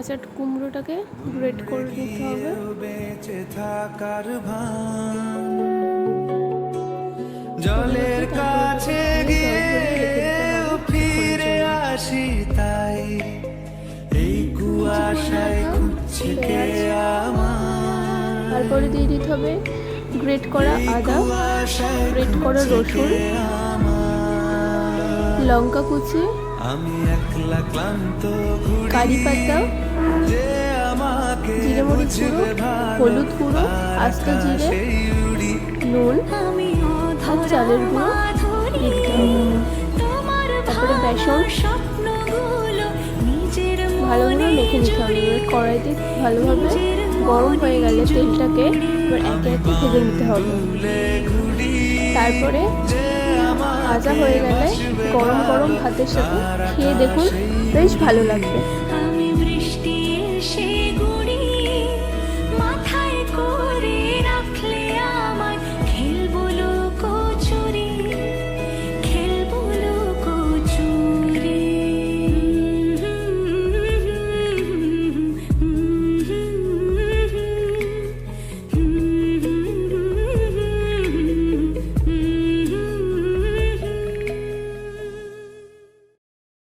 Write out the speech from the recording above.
কাঁচা কুমড়োটাকে গ্রেট করে নিতে হবে। বেঁচে থাকার ভান। জলের কাছে গিয়ে ফিরে আসি তাই। এই কুয়াশায় খুঁজছে কে আমার। তারপরে দিয়ে দিতে হবে গ্রেট করা আদা গ্রেট করা রসুন লঙ্কা কুচি আমি একলা ক্লান্ত কারি পাতা যে আমাকে জিরে মরিচ গুঁড়ো হলুদ গুঁড়ো আস্ত জিরে নুন আমি আর চালের গুঁড়ো তারপরে বেসন। ভালোভাবে মেখে নিতে হবে। এবার কড়াইতে ভালোভাবে গরম হয়ে গেলে তেলটাকে এবার একে একে ভেজে নিতে হবে। তারপরে ভাজা হয়ে গেলে গরম গরম ভাতের সাথে খেয়ে দেখুন বেশ ভালো লাগবে।